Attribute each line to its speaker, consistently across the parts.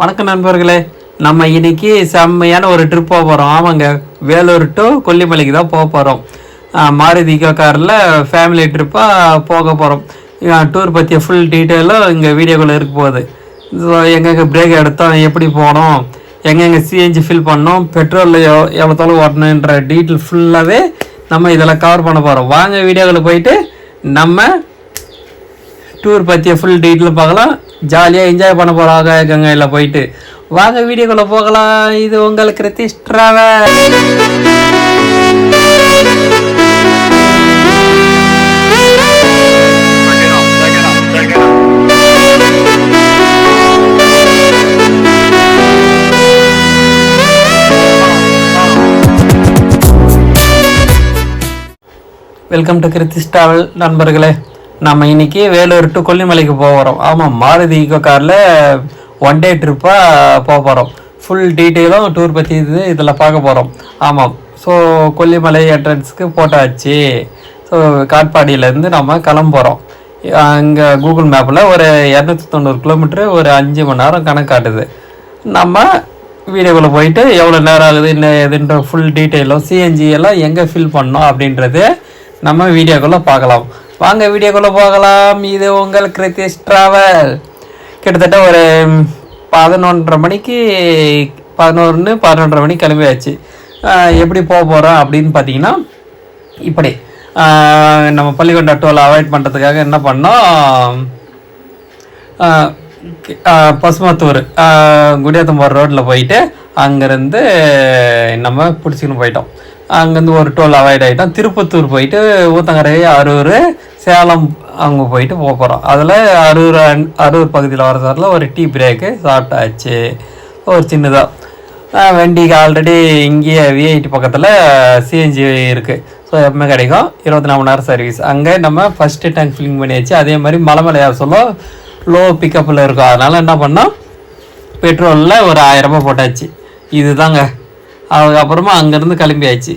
Speaker 1: வணக்கம் நண்பர்களே. நம்ம இன்னைக்கு செம்மையான ஒரு ட்ரிப் போக போகிறோம் ஆமாங்க வேலூர் டு கொல்லிமலைக்கு தான் போக போகிறோம் மாருதி காரில் ஃபேமிலி ட்ரிப்பாக போக போகிறோம் டூர் பற்றிய ஃபுல் டீட்டெயிலும் இங்கே வீடியோக்குள்ளே இருக்க போகுது. ஸோ எங்கெங்கே பிரேக் எடுத்தோம் எப்படி போனோம் எங்கெங்கே சிஎன்ஜி ஃபில் பண்ணோம் பெட்ரோலில் எவ் எவ்வளோத்தாலும் ஓட்டணுன்ற டீட்டெயில் ஃபுல்லாகவே நம்ம இதெல்லாம் கவர் பண்ண போகிறோம் வாங்க வீடியோவில் போயிட்டு நம்ம டூர் பற்றிய ஃபுல் டீட்டெயில் பார்க்கலாம். ஜாலியாக என்ஜாய் பண்ண போகிறாங்க கங்கையில் போயிட்டு. வாங்க வீடியோக்குள்ளே போகலாம். இது உங்களுக்கு Kiruthish travel welcome to Kiruthish travel நண்பர்களே. நம்ம இன்னைக்கு வேலூர் டு கொல்லிமலைக்கு போக போகிறோம் ஆமாம் மாருதி ஈகோ காரில் ஒன் டே ட்ரிப்பாக போக போகிறோம் ஃபுல் டீட்டெயிலும் டூர் பற்றி இது இதில் பார்க்க போகிறோம் ஆமாம் ஸோ கொல்லிமலை என்ட்ரன்ஸ்க்கு போட்டாச்சு. ஸோ காட்பாடியிலேருந்து நம்ம கிளம்புறோம். அங்கே கூகுள் மேப்பில் ஒரு இரநூத்தி தொண்ணூறு கிலோமீட்ரு ஒரு அஞ்சு மணி நேரம் கணக்காட்டுது நம்ம வீடியோக்குள்ளே போயிட்டு எவ்வளோ நேரம் ஆகுது என்ன எதுன்ற ஃபுல் டீட்டெயிலும் சிஎன்ஜி எல்லாம் எங்கே ஃபில் பண்ணோம் அப்படின்றது நம்ம வீடியோக்குள்ளே பார்க்கலாம். வாங்க வீடியோக்குள்ளே போகலாம். இது உங்கள் கிருத்திஷ் ட்ராவல். கிட்டத்தட்ட ஒரு பதினொன்றரை மணிக்கு பதினொன்று பதினொன்றரை மணிக்கு கிளம்பியாச்சு. எப்படி போக போகிறோம் அப்படின்னு பார்த்தீங்கன்னா இப்படி. நம்ம பள்ளிக்கொண்ட டோல் அவாய்ட் பண்ணுறதுக்காக என்ன பண்ணோம்? பசுமத்தூர் குடியாத்தம்பூர் ரோட்டில் போயிட்டு அங்கேருந்து நம்ம பிடிச்சிக்கின்னு போயிட்டோம். அங்கேருந்து ஒரு டோல் அவாய்ட் ஆகிட்டோம் திருப்பத்தூர் போயிட்டு ஊத்தங்கரை அரூர் சேலம் அங்கே போயிட்டு போக போகிறோம் அதில் அரூர் அரூர் பகுதியில் வர சாரில் ஒரு டீ பிரேக்கு சாப்பிட்டாச்சு. ஒரு சின்னதாக வண்டிக்கு ஆல்ரெடி இங்கேயே விஐடி பக்கத்தில் சிஎன்ஜி இருக்குது ஸோ எப்பவுமே கிடைக்கும். இருபத்தி நாலு மணி நேரம் சர்வீஸ் அங்கே நம்ம ஃபஸ்ட்டு டேங்க் ஃபில்லிங் பண்ணியாச்சு. அதே மாதிரி மலை மலையாக சொல்ல லோ பிக்கப்பில் இருக்கும். அதனால் என்ன பண்ணோம்? பெட்ரோலில் ஒரு ஆயிரம் ரூபாய் போட்டாச்சு. இதுதாங்க. அதுக்கப்புறமா அங்கேருந்து கிளம்பியாச்சு.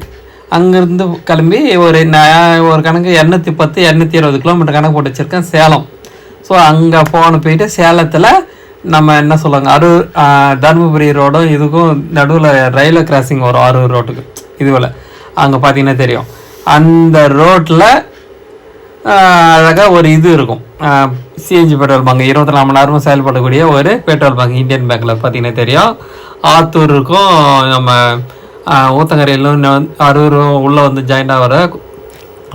Speaker 1: அங்கேருந்து கிளம்பி ஒரு நான் ஒரு கணக்கு இரநூத்தி பத்து இரநூத்தி இருபது கிலோமீட்டர் கணக்கு போட்டு வச்சுருக்கேன் சேலம். ஸோ அங்கே போன போயிட்டு சேலத்தில் நம்ம என்ன சொல்லுவாங்க அரு தருமபுரி ரோடும் இதுக்கும் நடுவில் ரயில்வே கிராசிங் வரும் அரூர் ரோட்டுக்கு இதுவில் அங்கே பார்த்தீங்கன்னா தெரியும். அந்த ரோட்டில் அழகாக ஒரு இது இருக்கும். சிஎன்ஜி பெட்ரோல் பங்க் இருபத்தி நாலு மணி நேரமும் செயல்படக்கூடிய ஒரு பெட்ரோல் பங்க் இந்தியன் பேங்க்கில் பார்த்தீங்கன்னா தெரியும். ஆத்தூர் இருக்கும். நம்ம ஊத்தங்கரையிலும் இன்னும் அரூரும் உள்ளே வந்து ஜாயின் ஆகிற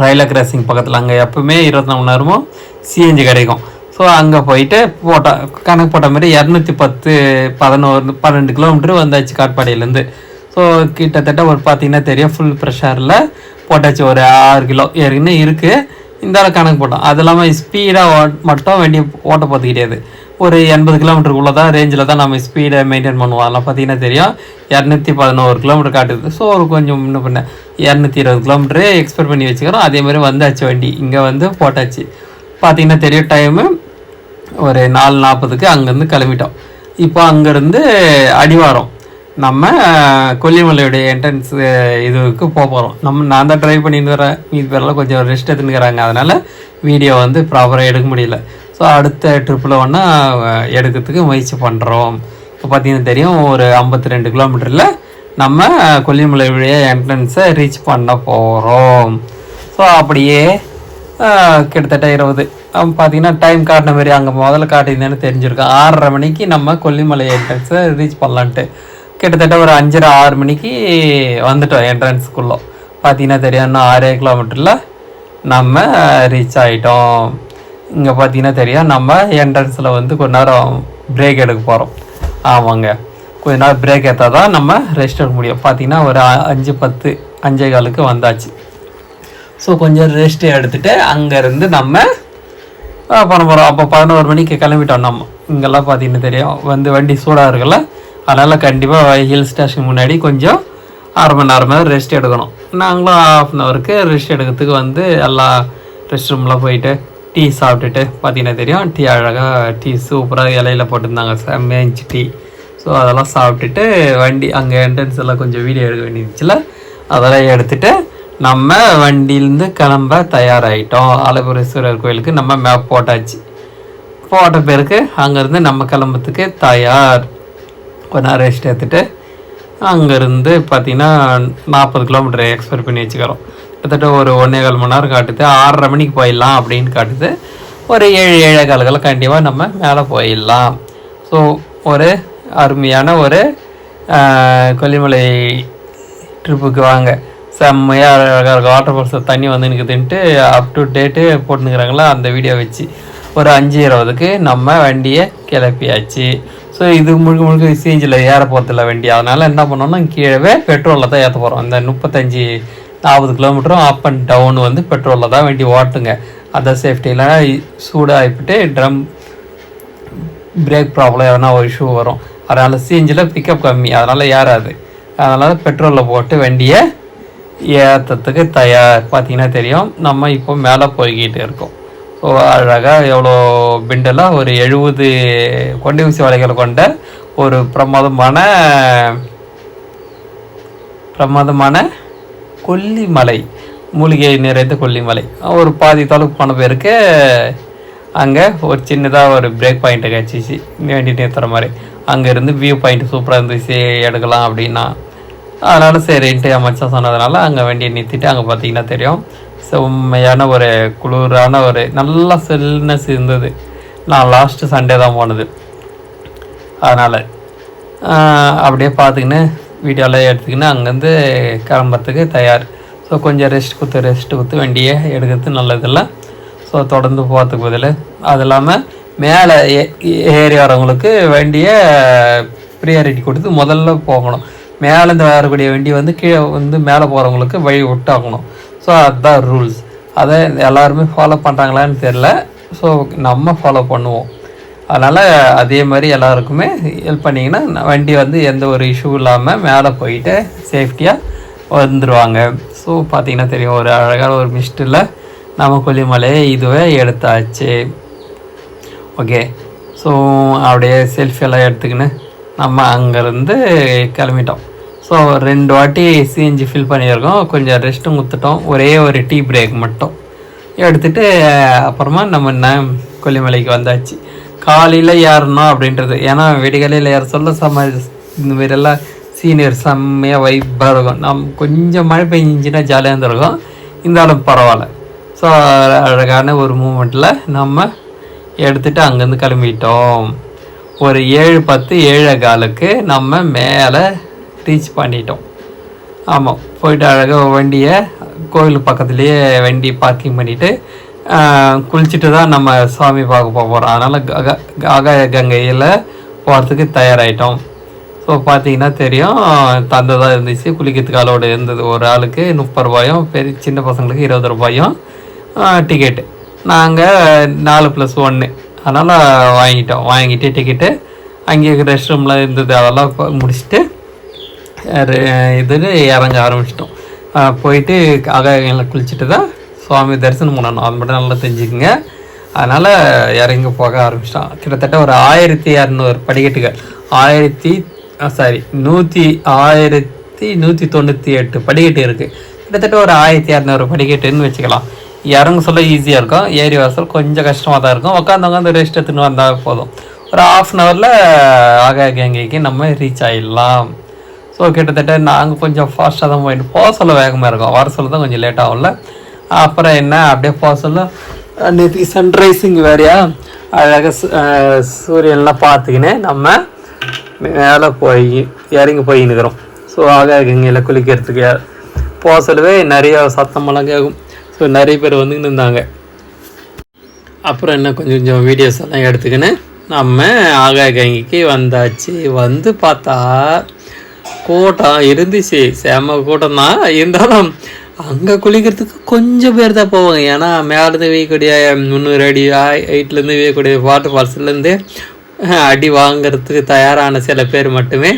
Speaker 1: ரயில்வே கிராசிங் பக்கத்தில் அங்கே எப்பவுமே இருபத்தி நாலு மணி நேரமும் சிஎன்ஜி கிடைக்கும். ஸோ அங்கே போயிட்டு போட்டால் கணக்கு போட்ட மாதிரி இரநூத்தி பத்து பதினோரு பன்னெண்டு கிலோமீட்டர் வந்தாச்சு காட்பாடியிலேருந்து. ஸோ கிட்டத்தட்ட ஒரு பார்த்தீங்கன்னா தெரியும் ஃபுல் ப்ரெஷரில் போட்டாச்சு ஒரு ஆறு கிலோ ஏற்கனவே இருக்குது இந்த கணக்கு போட்டோம். அது இல்லாமல் ஸ்பீடாக மட்டும் வண்டி ஓட்ட போகிறது கிடையாது ஒரு எண்பது கிலோமீட்டருக்குள்ளே தான் ரேஞ்சில் தான் நம்ம ஸ்பீடை மெயின்டைன் பண்ணுவோம். அதெல்லாம் பார்த்தீங்கன்னா தெரியும். இரநூத்தி பதினோரு கிலோமீட்டர் காட்டுது. ஸோ ஒரு கொஞ்சம் முன்ன பின்ன இரநூத்தி இருபது கிலோமீட்டரு எக்ஸ்பெக்ட் பண்ணி வச்சுக்கிறோம். அதே மாதிரி வந்தாச்சு வண்டி. இங்கே வந்து போட்டாச்சு. பார்த்தீங்கன்னா தெரியும் டைமு ஒரு நாலு நாற்பதுக்கு அங்கேருந்து கிளம்பிட்டோம். இப்போ அங்கேருந்து அடிவாரம். நம்ம கொல்லிமலையுடைய என்ட்ரன்ஸ் இதுக்கு போக போகிறோம் நம்ம நான் தான் ட்ரைவ் பண்ணிட்டு வரேன் மீது பேரெல்லாம் கொஞ்சம் ரெஸ்ட் எடுத்துக்கிறாங்க அதனால் வீடியோ வந்து ப்ராப்பராக எடுக்க முடியல. ஸோ அடுத்த ட்ரிப்பில் ஒன்றா எடுக்கிறதுக்கு முயற்சி பண்ணுறோம் இப்போ பார்த்தீங்கன்னா தெரியும் ஒரு ஐம்பத்தி ரெண்டு கிலோமீட்டரில் நம்ம கொல்லிமலையுடைய என்ட்ரன்ஸை ரீச் பண்ண போகிறோம் ஸோ அப்படியே கிட்டத்தட்ட இருபது. பார்த்தீங்கன்னா டைம் காட்டின மாதிரி அங்கே முதல்ல காட்டியிருந்தேன்னு தெரிஞ்சிருக்கோம். ஆறரை மணிக்கு நம்ம கொல்லிமலை என்ட்ரன்ஸை ரீச் பண்ணலான்ட்டு. கிட்டத்தட்ட ஒரு அஞ்சரை ஆறு மணிக்கு வந்துட்டோம் என்ட்ரன்ஸுக்குள்ளே பார்த்தீங்கன்னா தெரியும் இன்னும் ஆறே கிலோமீட்டரில் நம்ம ரீச் ஆகிட்டோம் இங்கே பார்த்தீங்கன்னா தெரியும் நம்ம என்ட்ரன்ஸில் வந்து கொஞ்ச நேரம் பிரேக் எடுக்க போகிறோம் ஆமாங்க. கொஞ்ச நேரம் பிரேக் எடுத்தால் தான் நம்ம ரெஸ்ட் எடுக்க முடியும். பார்த்தீங்கன்னா ஒரு அஞ்சு பத்து அஞ்சே காலுக்கு வந்தாச்சு. ஸோ கொஞ்சம் ரெஸ்ட் எடுத்துகிட்டு அங்கேருந்து நம்ம பண்ண போகிறோம் அப்போ பதினோரு மணிக்கு கிளம்பிட்டோம் நம்ம. இங்கெல்லாம் பார்த்தீங்கன்னா தெரியும் வந்து வண்டி சூடாக இருக்குல்ல? அதனால் கண்டிப்பாக ஹில் ஸ்டேஷன் முன்னாடி கொஞ்சம் அரை மணி நேரம் ரெஸ்ட் எடுக்கணும். நாங்களும் ஆஃப் அன் ஹவருக்கு ரெஸ்ட் எடுக்கிறதுக்கு வந்து எல்லா ரெஸ்ட் ரூமில் போயிட்டு டீ சாப்பிட்டுட்டு பார்த்தீங்கன்னா தெரியும் டீ அழகாக டீ சூப்பராக இலையில போட்டிருந்தாங்க செம்மேஞ்சி டீ ஸோ அதெல்லாம் சாப்பிட்டுட்டு வண்டி அங்கே என்ட்ரன்ஸ் எல்லாம் கொஞ்சம் வீடியோ எடுக்க வேண்டியிருந்துச்சுல அதெல்லாம் எடுத்துட்டு நம்ம வண்டியிலேருந்து கிளம்ப தயாராகிட்டோம் ஆலபுரீஸ்வரர் கோயிலுக்கு நம்ம மேப் போட்டாச்சு. போட்ட பிறகு அங்கேருந்து நம்ம கிளம்புறதுக்கு தயார். கொஞ்ச நேரம் ரெஸ்ட் எடுத்துகிட்டு அங்கேருந்து பார்த்தீங்கன்னா நாற்பது கிலோமீட்டர் எக்ஸ்பெக்ட் பண்ணி வச்சுக்கிறோம் கிட்டத்தட்ட ஒரு ஒன்றே கால் மணி நேரம் காட்டுது. ஆறரை மணிக்கு போயிடலாம் அப்படின்னு காட்டுது. ஒரு ஏழு ஏழே கால்கள் கண்டிப்பாக நம்ம மேலே போயிடலாம். ஸோ ஒரு அருமையான ஒரு கொல்லிமலை ட்ரிப்புக்கு வாங்க. செம்மையாக அழகாக இருக்கும். வாட்டர் ஃபால்ஸில் தண்ணி வந்து நிற்குதுன்ட்டு அப் டு டேட்டு போட்டுனுக்குறாங்களா? அந்த வீடியோ வச்சு. ஒரு அஞ்சு இருபதுக்கு நம்ம வண்டியை கிளப்பியாச்சு. ஸோ இது முழுக்க முழுக்க சீஞ்சில் ஏற போகிறதில்ல வண்டி. அதனால் என்ன பண்ணோம்னா கீழவே பெட்ரோலில் தான் ஏற்ற போகிறோம் இந்த முப்பத்தஞ்சு நாற்பது கிலோமீட்டரும் அப் அண்ட் டவுன் வந்து பெட்ரோலில் தான் வண்டி ஓட்டுங்க. அந்த சேஃப்டியில் சூடாகிப்பிட்டு ட்ரம் பிரேக் ப்ராப்ளம் எதனா ஒரு இஷ்யூ வரும். அதனால் சிஎன்ஜியில் பிக்கப் கம்மி. அதனால் ஏறாது. அதனால் பெட்ரோலில் போட்டு வண்டியை ஏற்றத்துக்கு தயார். பார்த்தீங்கன்னா தெரியும். நம்ம இப்போ மேலே போய்கிட்டு இருக்கோம். அழகாக எவ்வளோ பிண்டெல்லாம் ஒரு எழுபது கொண்டை ஊசி வலைகளை கொண்ட ஒரு பிரமாதமான பிரமாதமான கொல்லிமலை மூலிகை நிறைந்த கொல்லிமலை. ஒரு பாதி தொலைவு போன பேருக்கு அங்கே ஒரு சின்னதாக ஒரு பிரேக் பாயிண்ட்டை கிடச்சிச்சு. வேண்டி நிறுத்துற மாதிரி. அங்கேருந்து வியூ பாயிண்ட் சூப்பராக இருந்துச்சு எடுக்கலாம் அப்படின்னா. அதனால் சரின்ட்டு அமைச்சா சொன்னதுனால அங்கே வண்டியை நிறுத்திட்டு அங்கே பார்த்தீங்கன்னா தெரியும். செம்மையான ஒரு குளிரான ஒரு நல்லா செல்னஸ் இருந்தது. நான் லாஸ்ட்டு சண்டே தான் போனது. அதனால் அப்படியே பார்த்துக்கின்னு வீடியோலாம் எடுத்துக்கின்னு அங்கேருந்து கிளம்புறதுக்கு தயார். ஸோ கொஞ்சம் ரெஸ்ட் கொடுத்து ரெஸ்ட் கொடுத்து வண்டியை எடுக்கிறது நல்லதில்லை. ஸோ தொடர்ந்து போகிறதுக்கு பதில். அது இல்லாமல் மேலே ஏ ஏறி வரவங்களுக்கு வண்டியை ப்ரியாரிட்டி கொடுத்து முதல்ல போகணும். மேலேருந்து வரக்கூடிய வண்டி வந்து கீழே வந்து மேலே போகிறவங்களுக்கு வழி விட்டாகணும். ஸோ அதுதான் ரூல்ஸ் அதை எல்லாருமே ஃபாலோ பண்ணுறாங்களான்னு தெரில ஸோ நம்ம ஃபாலோ பண்ணுவோம். அதனால் அதே மாதிரி எல்லாருக்குமே ஹெல்ப் பண்ணிங்கன்னா வண்டி வந்து எந்த ஒரு இஷ்யூ இல்லாமல் மேலே போயிட்டு சேஃப்டியாக வந்துடுவாங்க ஸோ பார்த்தீங்கன்னா தெரியும் ஒரு அழகான ஒரு மிஸ்டில் நம்ம கொல்லிமலையை இதுவே எடுத்தாச்சு. ஓகே ஸோ அப்படியே செல்ஃபி எல்லாம் எடுத்துக்கின்னு நம்ம அங்கேருந்து கிளம்பிட்டோம். ஸோ ரெண்டு வாட்டி சிஎன்ஜி ஃபில் பண்ணியிருக்கோம். கொஞ்சம் ரெஸ்ட்டும் கொடுத்துட்டோம் ஒரே ஒரு டீ பிரேக் மட்டும். எடுத்துட்டு அப்புறமா நம்ம என்ன கொல்லிமலைக்கு வந்தாச்சு. காலையில் ஏறணும் அப்படின்றது. ஏன்னா வெடிகாலையில் ஏற சொல்ல சம இந்த மாதிரியெல்லாம் சீனியர் செம்மையாக வைப்பாக இருக்கும். நம் கொஞ்சம் மழை பெஞ்சிச்சுன்னா ஜாலியாக இருந்திருக்கும். இருந்தாலும் பரவாயில்ல. ஸோ அழகான ஒரு மூமெண்ட்டில் நம்ம எடுத்துட்டு அங்கேருந்து கிளம்பிட்டோம். ஒரு ஏழு பத்து ஏழு காலுக்கு நம்ம மேலே ரீச் பண்ணிட்டோம். ஆமாம் போயிட்டு அழகாக வண்டியை கோவில் பக்கத்துலேயே வண்டி பார்க்கிங் பண்ணிவிட்டு குளிச்சுட்டு தான் நம்ம சாமி பார்க்க போகிறோம் அதனால் ஆகாய கங்கையில் போகிறதுக்கு தயாராகிட்டோம் ஸோ பார்த்தீங்கன்னா தெரியும் தந்ததாக இருந்துச்சு. குளிக்கிறதுக்கு அளவோடு இருந்தது. ஒரு ஆளுக்கு முப்பது ரூபாயும் பெரிய சின்ன பசங்களுக்கு இருபது ரூபாயும் டிக்கெட்டு நாங்கள் நாலு ப்ளஸ் ஒன்று அதனால் வாங்கிட்டோம். வாங்கிட்டு டிக்கெட்டு அங்கே ரெஸ்ட் ரூம்லாம் இருந்தது. அதெல்லாம் முடிச்சுட்டு இதில் இறங்க ஆரம்பிச்சிட்டோம். போயிட்டு ஆகாயங்களை குளிச்சுட்டு தான் சுவாமி தரிசனம் பண்ணணும். அது மட்டும் நல்லா தெரிஞ்சுக்கோங்க. அதனால் இறங்கி போக ஆரம்பிச்சிட்டோம். கிட்டத்தட்ட ஒரு ஆயிரத்தி இரநூறு படிக்கட்டுகள். ஆயிரத்தி சாரி நூற்றி ஆயிரத்தி நூற்றி தொண்ணூற்றி எட்டு படிக்கட்டு இருக்குது கிட்டத்தட்ட ஒரு ஆயிரத்தி இரநூறு படிக்கட்டுன்னு வச்சுக்கலாம். இறங்க சொல்ல ஈஸியாக இருக்கும். ஏரி வாசல் கொஞ்சம் கஷ்டமாக தான் இருக்கும். உட்காந்து உட்காந்து ரெஸ்ட் எடுத்துன்னு வந்தால் போதும். ஒரு ஆஃப் அன் ஹவரில் ஆகாய கங்கைக்கு நம்ம ரீச் ஆகிடலாம் ஸோ கிட்டத்தட்ட நாங்கள் கொஞ்சம் ஃபாஸ்ட்டாக தான் போயிட்டு போக சொல்ல வேகமாக இருக்கும். வர சொல்ல தான் கொஞ்சம் லேட் ஆகும்ல அப்புறம் என்ன? அப்படியே போக சொல்ல. நேற்றுக்கு சன்ரைஸிங் வேறையா? அழகாக சு- சூரியன்லாம் பார்த்துக்கின்னு நம்ம மேலே போய் இறங்கி போய் நிற்கிறோம் ஸோ ஆக கங்கையில் குளிக்கிறதுக்கு போக சொல்லவே நிறைய சத்தமெல்லாம் கேட்கும். ஸோ நிறைய பேர் வந்துக்கின்னு இருந்தாங்க. அப்புறம் என்ன கொஞ்சம் கொஞ்சம் வீடியோஸ் எல்லாம் எடுத்துக்கின்னு நம்ம ஆகாய கங்கைக்கு வந்தாச்சு. வந்து பார்த்தா கூட்டம் இருந்துச்சு. செம கூட்டம் தான் இருந்தாலும் அங்கே குளிக்கிறதுக்கு கொஞ்சம் பேர் தான் போவாங்க. ஏன்னா மேலேருந்து வீயக்கூடிய முந்நூறு அடி ஹைட்லேருந்து வீயக்கூடிய வாட்டர் ஃபால்ஸ்லேருந்து அடி வாங்குறதுக்கு தயாரான சில பேர் மட்டுமே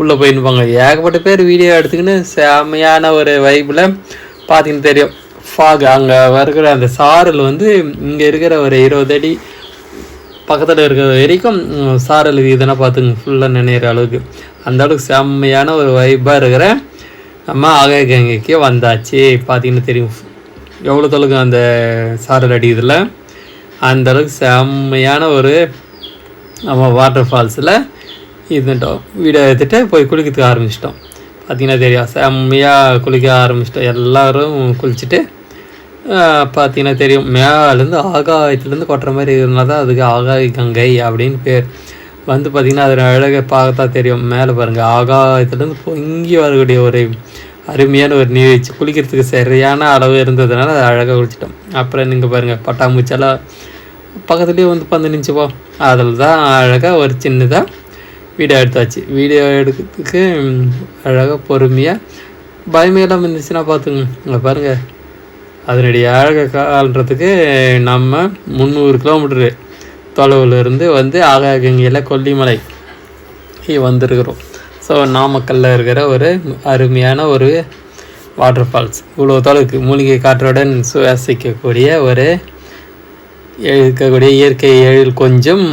Speaker 1: உள்ளே போயிருப்பாங்க ஏகப்பட்ட பேர் வீடியோ எடுத்துக்கின்னு செமையான ஒரு வைப்பில் பார்த்தீங்கன்னு தெரியும். ஃபாக் அங்கே வருகிற அந்த சாரல் வந்து இங்கே இருக்கிற ஒரு இருபது அடி பக்கத்தில் இருக்கிற வரைக்கும் சார் சாரல் இதெல்லாம் பார்த்துங்க ஃபுல்லாக நினைக்கிற அளவுக்கு. அந்த அளவுக்கு செம்மையான ஒரு வைப்பாக இருக்கிற நம்ம ஆகாய கங்கைக்கு வந்தாச்சு. பார்த்தீங்கன்னா தெரியும் எவ்வளோ தொலைக்கு அந்த சாரல் அடிக்குதுல அந்த அளவுக்கு செம்மையான ஒரு நம்ம வாட்டர் ஃபால்ஸில் இருந்துட்டோம். வீடை எடுத்துகிட்டு போய் குளிக்கிறதுக்கு ஆரம்பிச்சிட்டோம். பார்த்தீங்கன்னா தெரியும் செம்மையாக குளிக்க ஆரம்பிச்சிட்டோம். எல்லோரும் குளிச்சுட்டு பார்த்தீங்கன்னா தெரியும். மேலேருந்து ஆகாயத்துலேருந்து கொட்டுற மாதிரி இருந்தால் தான் அதுக்கு ஆகாய கங்கை அப்படின்னு பேர். வந்து பார்த்திங்கன்னா அதில் அழகை பார்த்தா தெரியும். மேலே பாருங்கள் ஆகாயத்துலேருந்து பொங்கி வரக்கூடிய ஒரு அருமையான ஒரு நீர்வீழ்ச்சி. குளிக்கிறதுக்கு சரியான அளவு இருந்ததுனால அதை அழகாக குளிச்சிட்டோம். அப்புறம் நீங்கள் பாருங்கள் பட்டாம்பூச்செல்லாம் பக்கத்துலேயே வந்து பந்து நினச்சிப்போம் அதில் தான் அழகாக ஒரு சின்னதாக வீடியோ எடுத்தாச்சு. வீடியோ எடுக்கிறதுக்கு அழகாக பொறுமையாக பயமேலாம் இருந்துச்சுன்னா பார்த்துங்க. இங்கே பாருங்கள் அதனுடைய அழகை கால்றதுக்கு நம்ம முந்நூறு கிலோமீட்டரு தொலைவுலேருந்து வந்து ஆகாகங்கையில் கொல்லிமலை வந்திருக்கிறோம். ஸோ நாமக்கல்லில் இருக்கிற ஒரு அருமையான ஒரு வாட்டர் ஃபால்ஸ் இவ்வளோ தொலைவுக்கு மூலிகை காற்றுடன் சுவாசிக்கக்கூடிய ஒரு இருக்கக்கூடிய இயற்கை எழில் கொஞ்சம்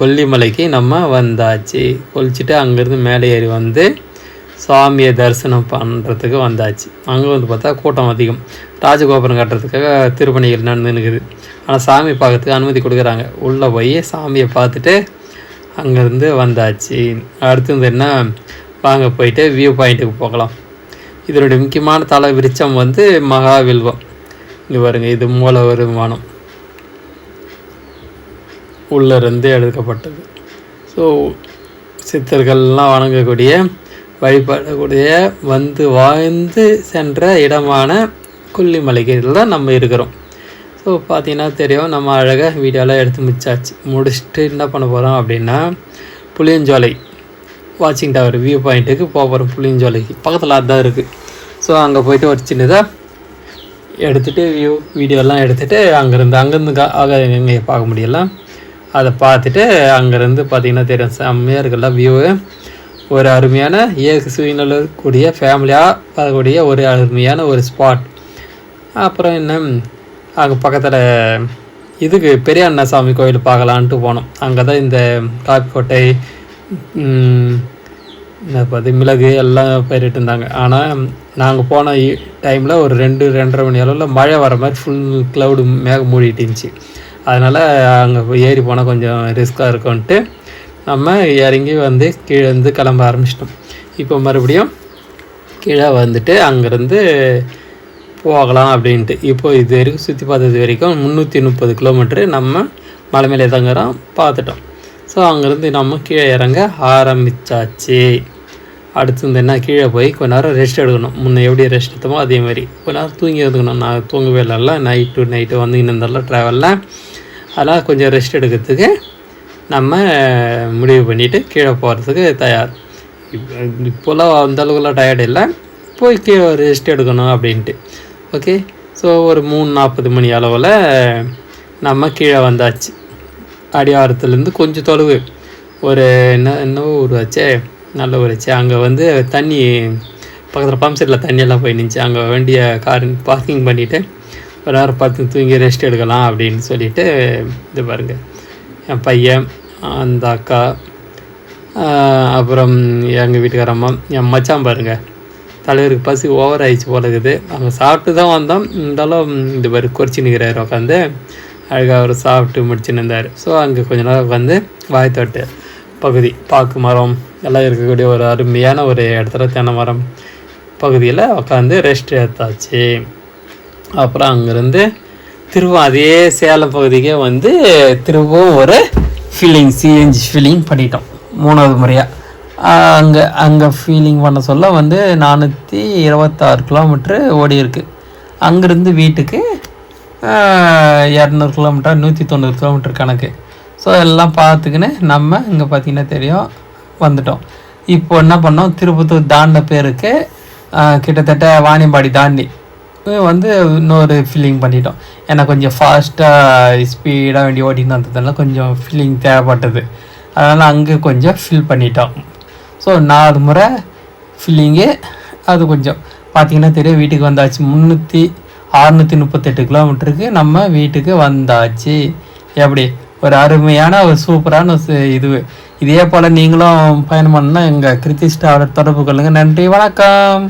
Speaker 1: கொல்லிமலைக்கு நம்ம வந்தாச்சு. கொளிச்சுட்டு அங்கேருந்து மேலே ஏறி வந்து சாமியை தரிசனம் பண்ணுறதுக்கு வந்தாச்சு. அங்கே வந்து பார்த்தா கூட்டம் அதிகம். ராஜகோபுரம் கட்டுறதுக்காக திருப்பணிகள் நடந்துனுக்குது ஆனால் சாமி பார்க்கறதுக்கு அனுமதி கொடுக்குறாங்க. உள்ளே போய் சாமியை பார்த்துட்டு அங்கேருந்து வந்தாச்சு. அடுத்தது என்ன? வாங்க போயிட்டு வியூ பாயிண்ட்டுக்கு போகலாம். இதனுடைய முக்கியமான தலை விருச்சம் வந்து மகாவில்வம். இங்கே பாருங்க இது மூல வருமானம் உள்ளிருந்து எடுக்கப்பட்டது. ஸோ சித்தர்கள்லாம் வணங்கக்கூடிய வழிபடக்கூடிய வந்து வாழ்ந்து சென்ற இடமான கொல்லிமலைக்கு தான் நம்ம இருக்கிறோம். ஸோ பார்த்தீங்கன்னா தெரியும் நம்ம அழகாக வீடியோலாம் எடுத்து முடிச்சாச்சு. முடிச்சுட்டு என்ன பண்ண போகிறோம் அப்படின்னா புளியஞ்சோலை வாட்சிங் டவர் வியூ பாயிண்ட்டுக்கு போக போகிறோம் புளியஞ்சோலைக்கு. பக்கத்தில் அதுதான் இருக்குது ஸோ அங்கே போயிட்டு ஒரு சின்னதாக எடுத்துகிட்டு வியூ வீடியோலாம் எடுத்துகிட்டு அங்கேருந்து அங்கேருந்து ஆக எங்கே பார்க்க முடியல. அதை பார்த்துட்டு அங்கேருந்து பார்த்திங்கன்னா தெரியும் செம்மையாக இருக்குல்ல வியூவு ஒரு அருமையான இயற்கை சூழ்நிலை கூடிய ஃபேமிலியாக வரக்கூடிய ஒரு அருமையான ஒரு ஸ்பாட் அப்புறம் என்ன? அங்கே பக்கத்தில் இதுக்கு பெரிய அண்ணாசாமி கோயில் பார்க்கலான்ட்டு போனோம். அங்கே தான் இந்த காப்பிக்கோட்டை இந்த பார்த்து மிளகு எல்லாம் பயிரிட்டு இருந்தாங்க. ஆனால் நாங்கள் போன டைமில் ஒரு ரெண்டு ரெண்டரை மணி அளவில் மழை வர மாதிரி ஃபுல் க்ளவுடு மேகம் மூடிட்டு இருந்துச்சு. அதனால் அங்கே ஏறி போனால் கொஞ்சம் ரிஸ்க்காக இருக்கும்ன்ட்டு நம்ம இறங்கி வந்து கீழே வந்து கிளம்ப ஆரம்பிச்சிட்டோம். இப்போ மறுபடியும் கீழே வந்துட்டு அங்கேருந்து போகலாம் அப்படின்ட்டு. இப்போ இது வரைக்கும் சுற்றி பார்த்தது வரைக்கும் முந்நூற்றி முப்பது கிலோமீட்ரு நம்ம மலை மேலே தங்குறோம் பார்த்துட்டோம். ஸோ அங்கேருந்து நம்ம கீழே இறங்க ஆரம்பித்தாச்சு அடுத்து வந்து என்ன கீழே போய் கொஞ்ச நேரம் ரெஸ்ட் எடுக்கணும். முன்னே எப்படி ரெஸ்ட் எடுத்தோமோ அதே மாதிரி. கொஞ்ச நேரம் தூங்கி எடுத்துக்கணும் நான் தூங்கவே இல்லைல்ல. நைட்டு நைட்டு வந்து இன்னும் இருந்தாலும் ட்ராவலில் அதெல்லாம் கொஞ்சம் ரெஸ்ட் எடுக்கிறதுக்கு நம்ம முடிவு பண்ணிவிட்டு கீழே போகிறதுக்கு தயார். இப்போல்லாம் அந்த அளவுக்குலாம் டயர்ட் இல்லை. போய் கீழே ரெஸ்ட் எடுக்கணும் அப்படின்ட்டு. ஓகே ஸோ ஒரு மூணு நாற்பது மணி அளவில் நம்ம கீழே வந்தாச்சு. அடியாரத்துலேருந்து கொஞ்சம் தொலைவு. ஒரு என்ன என்னவோ ஒரு வச்சே நல்ல ஒரு அங்கே வந்து தண்ணி பக்கத்தில் பம்ப் செட்டில் தண்ணியெல்லாம் போய் நின்ச்சு அங்கே வேண்டிய கார் பார்க்கிங் பண்ணிவிட்டு ஒரு நேரம் பார்த்து தூங்கி ரெஸ்ட் எடுக்கலாம் அப்படின்னு சொல்லிவிட்டு இது பாருங்கள் என் பையன் அந்த அக்கா அப்புறம் எங்கள் வீட்டுக்காரம்மா என் மச்சான் பாருங்கள் தலைவருக்கு பசி ஓவர் ஆயிடுச்சு போல இருக்குது. அங்கே சாப்பிட்டு தான் வந்தோம். இருந்தாலும் இந்த மாதிரி குறைச்சி நிற்கிறாரு உட்காந்து. அழகாக அவர் சாப்பிட்டு முடிச்சுன்னு இருந்தார். ஸோ அங்கே கொஞ்ச நேரம் உட்காந்து வாய்த்தோட்டு பகுதி பாக்கு மரம் எல்லாம் இருக்கக்கூடிய ஒரு அருமையான ஒரு இடத்துல தென்னை மரம் பகுதியில் உட்காந்து ரெஸ்ட் எடுத்தாச்சு. அப்புறம் அங்கேருந்து திரும்ப அதே சேலம் பகுதிக்கே வந்து திரும்பவும் ஒரு ஃபீலிங் சிஎன்ஜி ஃபீலிங் பண்ணிட்டோம் மூணாவது முறையாக அங்கே அங்கே ஃபீலிங் பண்ண சொல்ல வந்து நானூற்றி இருபத்தாறு கிலோமீட்ரு ஓடி இருக்குது அங்கேருந்து வீட்டுக்கு இரநூறு கிலோமீட்டர் நூற்றி தொண்ணூறு கிலோமீட்டர் கணக்கு. ஸோ எல்லாம் பார்த்துக்கின்னு நம்ம இங்கே பார்த்திங்கன்னா தெரியும் வந்துட்டோம். இப்போ என்ன பண்ணோம்? திருப்பத்தூர் தாண்ட பேருக்கு கிட்டத்தட்ட வாணியம்பாடி தாண்டி. வந்து இன்னொரு ஃபீலிங் பண்ணிட்டோம். ஏன்னா கொஞ்சம் ஃபாஸ்ட்டாக ஸ்பீடாக வேண்டி ஓட்டின்னு வந்ததுனால கொஞ்சம் ஃபீலிங் தேவைப்பட்டது. அதனால் அங்கே கொஞ்சம் ஃபில் பண்ணிட்டோம். ஸோ நாலு முறை ஃபில்லிங்கு அது கொஞ்சம். பார்த்திங்கன்னா தெரியும் வீட்டுக்கு வந்தாச்சு. முந்நூற்றி அறுநூற்றி முப்பத்தெட்டு கிலோமீட்டருக்கு நம்ம வீட்டுக்கு வந்தாச்சு. எப்படி? ஒரு அருமையான ஒரு சூப்பரான இது. இதே போல் நீங்களும் பயணம் பண்ணால் எங்கள் கிருத்திஸ்டாவோட தொடர்பு கொள்ளுங்கள் நன்றி வணக்கம்.